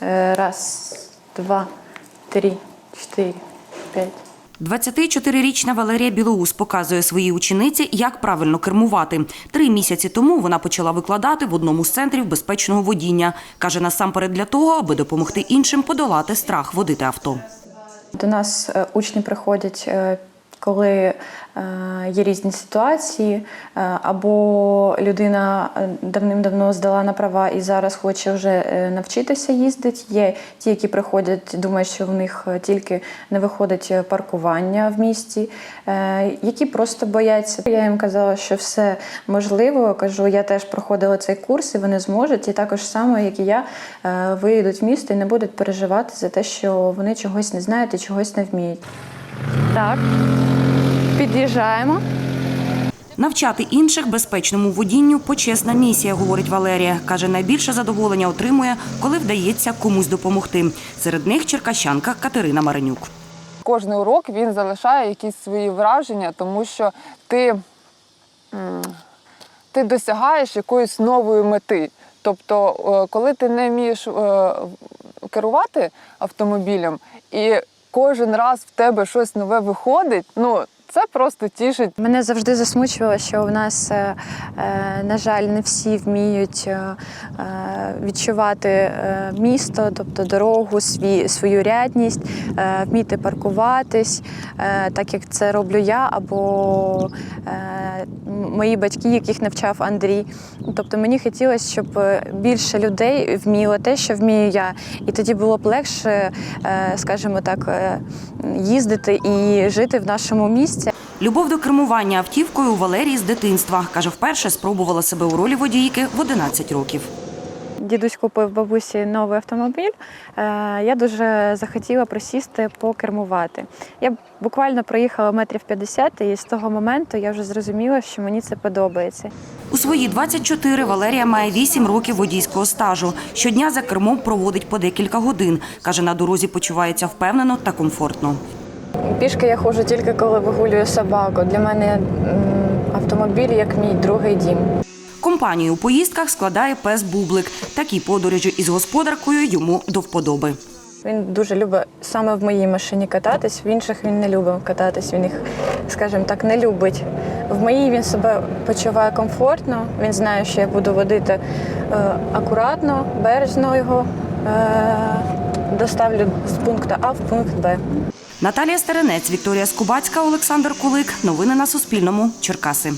Э, Раз, два, три, четыре, пять. 24-річна Валерія Білоус показує своїй учениці, як правильно кермувати. Три місяці тому вона почала викладати в одному з центрів безпечного водіння. Каже, насамперед для того, аби допомогти іншим подолати страх водити авто. До нас е, учні приходять, е, коли е, є різні ситуації, е, або людина е, давним-давно здала на права і зараз хоче вже навчитися їздити. Є ті, які приходять, думають, що в них тільки не виходить паркування в місті, які просто бояться. Я їм казала, що все можливо. Кажу, я теж проходила цей курс, і вони зможуть. І також саме, як і я, виїдуть в місто і не будуть переживати за те, що вони чогось не знають і чогось не вміють. Так, під'їжджаємо. Навчати інших безпечному водінню почесна місія, говорить Валерія. Каже, найбільше задоволення отримує, коли вдається комусь допомогти. Серед них черкащанка Катерина Маренюк. Кожний урок він залишає якісь свої враження, тому що ти, ти досягаєш якоїсь нової мети. Тобто, е, коли ти не вмієш е, керувати автомобілем, і кожен раз в тебе щось нове виходить, ну це просто тішить. Мене завжди засмучувало, що в нас, е, е, на жаль, не всі вміють е, відчувати місто, тобто дорогу, свою рядність, вміти паркуватись, так як це роблю я, або мої батьки, яких навчав Андрій. Тобто мені хотілося, щоб більше людей вміло те, що вмію я. І тоді було б легше, скажімо так, їздити і жити в нашому місті. Любов до кермування автівкою у Валерії з дитинства. Каже, вперше спробувала себе у ролі водійки в 11 років. Дідусь купив бабусі новий автомобіль. Е, Я дуже захотіла присісти покермувати. Я буквально проїхала метрів 50, і з того моменту я вже зрозуміла, що мені це подобається. У свої 24 Валерія має 8 років водійського стажу. Щодня за кермом проводить по декілька годин. Каже, на дорозі почувається впевнено та комфортно. Пішки я ходжу тільки коли вигулюю собаку. Для мене автомобіль як мій другий дім. Компанію у поїздках складає пес Бублик. Такі подорожі із господаркою йому до вподоби. Він дуже любить саме в моїй машині кататись, в інших він не любить кататись. Він їх, скажімо так, не любить. В моїй він себе почуває комфортно. Він знає, що я буду водити е, акуратно, бережно його. Е, доставлю з пункту А в пункт Б. Наталія Стеренець, Вікторія Скубацька, Олександр Кулик. Новини на Суспільному. Черкаси.